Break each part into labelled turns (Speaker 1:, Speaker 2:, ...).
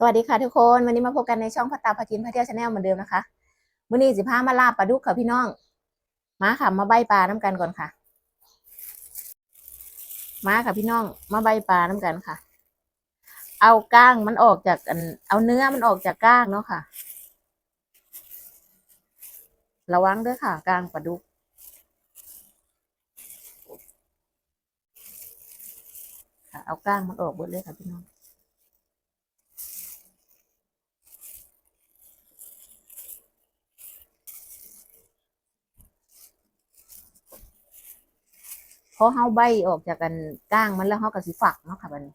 Speaker 1: สวัสดีค่ะทุกคนวันนี้มาพบกันในช่องพัตตาพากินพาเที่ยวชาแนลเหมือนเดิมนะคะมื้อนี้สิพามาลาบปลาดุกค่ะพี่น้อง มาค่ะมาใบปลาน้ำกันก่อนค่ะ มาค่ะพี่น้อง มาใบปลาน้ำกันค่ะ เอาก้างมันออกจากเอาเนื้อมันออกจากก้างเนาะค่ะ ระวังด้วยค่ะก้างปลาดุกค่ะเอาก้างมันออกหมดเลยค่ะพี่น้อง พอเฮาใบออกจากกันก้างมันแล้วเฮาก็สิฝักเนาะค่ะบัดนี้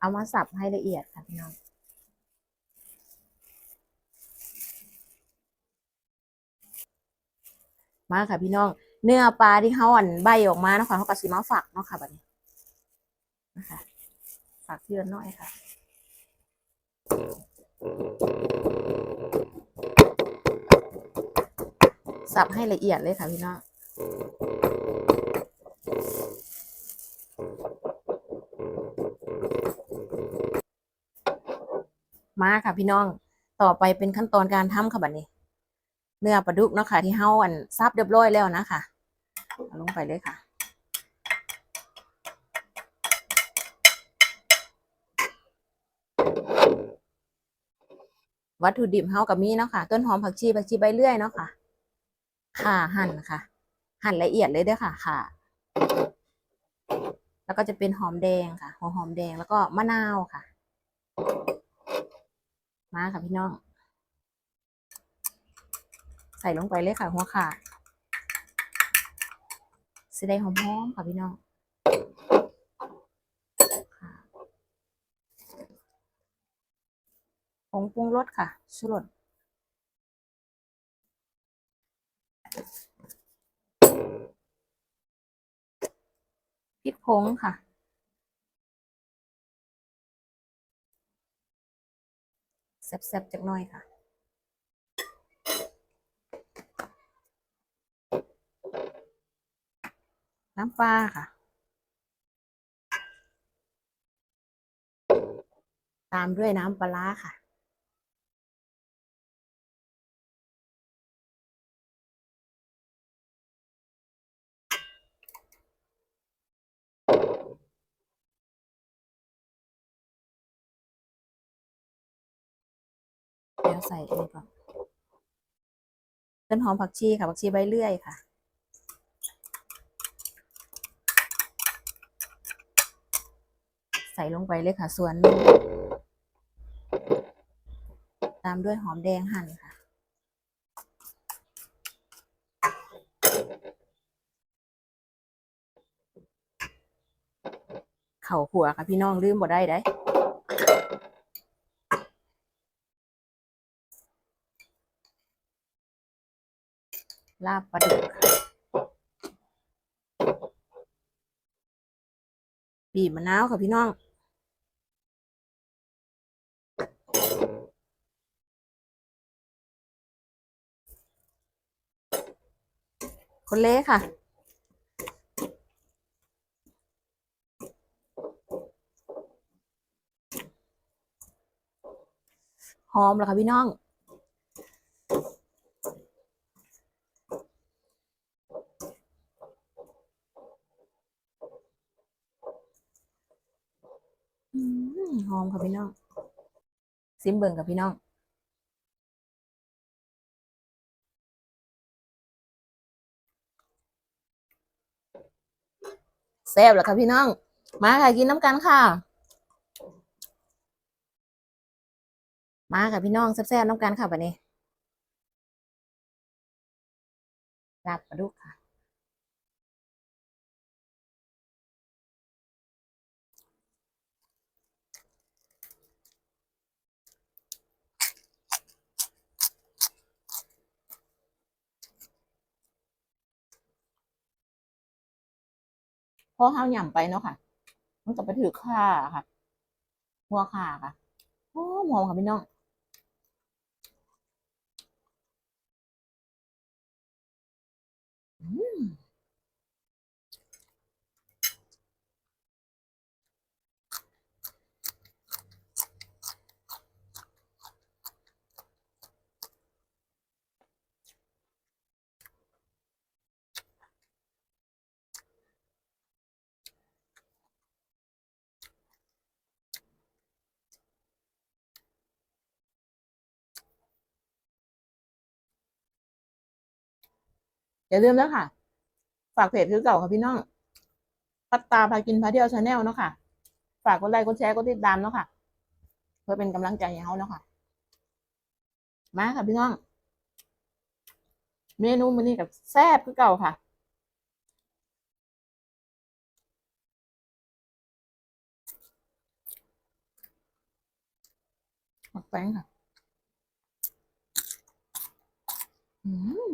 Speaker 1: เอามาสับให้ละเอียดค่ะพี่น้องมาค่ะพี่น้อง เนื้อปลาที่เฮาอันใบออกมาเนาะค่ะเฮาก็สิมาฝักเนาะค่ะบัดนี้นะคะฝักทีละน้อยค่ะ สับให้ละเอียดเลยค่ะพี่น้อง มาค่ะพี่น้อง ต่อไปเป็นขั้นตอนการทำค่ะบัดนี้ เนื้อปลาดุกเนาะค่ะ ที่เฮาอันซับเรียบร้อยแล้วนะคะเอาลงไปเลยค่ะวัตถุดิบเฮากับมีเนาะค่ะ ต้นหอมผักชีผักชีใบเลื่อยเนาะค่ะข่าหั่นค่ะ หั่นละเอียดเลยเด้อค่ะค่ะแล้วก็จะเป็นหอมแดงค่ะหัวหอมแดงแล้วก็มะนาวค่ะ มาค่ะพี่น้อง ใส่ลงไปเลยค่ะหัวขาสิได้หอมๆค่ะพี่น้องผงปรุงรสค่ะชูรสพริกผงค่ะ แซ่บๆจักหน่อยค่ะน้ำปลาค่ะ ตามด้วยน้ำปลาร้าค่ะ ดี๋ยวใส่อันนี้ก่อนต้นหอมผักชีค่ะผักชีใบเลื่อยค่ะ ใส่ลงไปเลยค่ะ ส่วนหนึ่งตามด้วยหอมแดงหั่นค่ะ เข่าขัวค่ะพี่น้องลืมบ่ได้ได้ ลาบปลาดุกค่ะบีบมะนาวค่ะพี่น้องคนเละค่ะ หอมแล้วค่ะพี่น้อง อืม หอมค่ะพี่น้องซิมเบิ่งกับพี่น้องแซ่บแล้วค่ะพี่น้อง มาค่ะกินน้ำกันค่ะ มาค่ะพี่น้องแซ่บๆน้ำกันค่ะบัดนี้ลาบปลาดุกค่ะ พอข้าวหย่ำไปเนาะค่ะ มันก็ไปถือข่าค่ะ หัวข่าค่ะหอมหอมค่ะพี่น้องอืม อย่าลืมนะค่ะ ฝากเพจคือเก่าค่ะพี่น้อง พัตตาพากินพาเที่ยวชาแนลเนาะค่ะ ฝากกดไลค์กดแชร์กดติดตามเนาะค่ะ เพื่อเป็นกำลังใจให้เขาเนาะค่ะ มาค่ะพี่น้อง เมนูมื้อนี้กับแซ่บคือเก่าค่ะหมักแป้งค่ะ อืม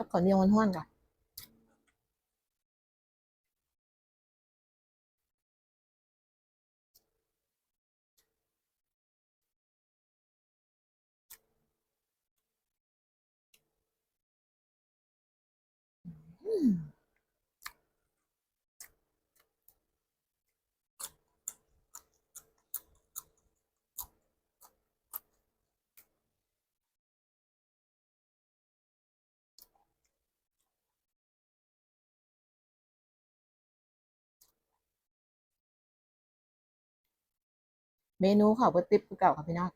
Speaker 1: ก็ขอเรียงวันห้วนๆค่ะ เมนูข้าวเบดติ๊บคือเก่าค่ะพี่น้อง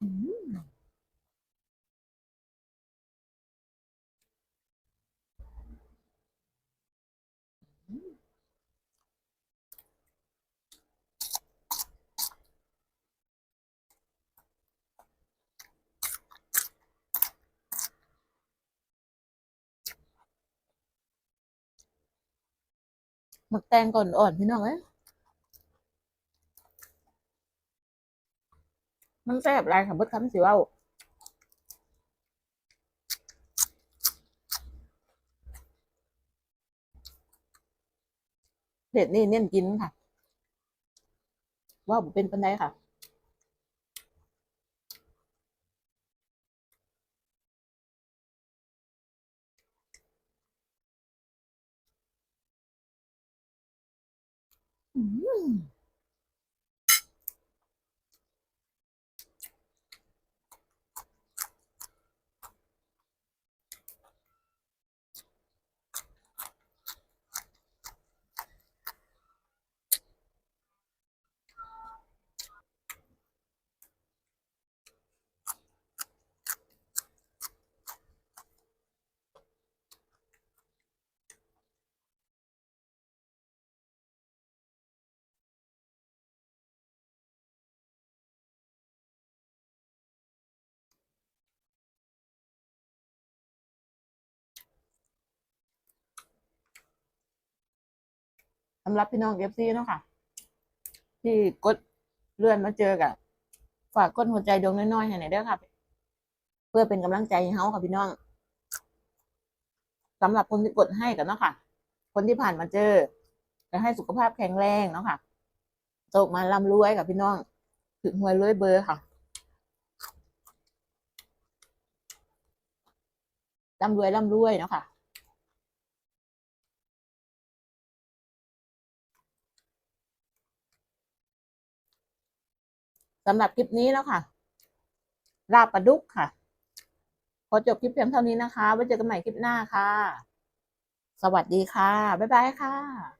Speaker 1: อืม หมักแตงก่อนอ่อนพี่น้องเอ้ย มันแซ่บหลายค่ะเบิดคำสิว้าเผ็ดนี่เน้นกินค่ะ ว่าเป็นปันไดค่ะอืม สำหรับพี่น้องเอฟซีเนาะค่ะ ที่กดเลื่อนมาเจอกับฝากกดหัวใจดวงน้อยๆให้หน่อยเด้อค่ะ เพื่อเป็นกำลังใจให้เฮาค่ะพี่น้องสำหรับคนที่กดให้กันเนาะค่ะ คนที่ผ่านมาเจอจะให้สุขภาพแข็งแรงเนาะค่ะตกมาร่ำรวยกับพี่น้อง ถึงหวยรวยเบอร์ค่ะร่ำรวยร่ำรวยเนาะค่ะ สำหรับคลิปนี้แล้วค่ะ ลาบปลาดุกค่ะ ขอจบคลิปเพียงเท่านี้นะคะ ไว้เจอกันใหม่คลิปหน้าค่ะ สวัสดีค่ะ บ๊ายบายค่ะ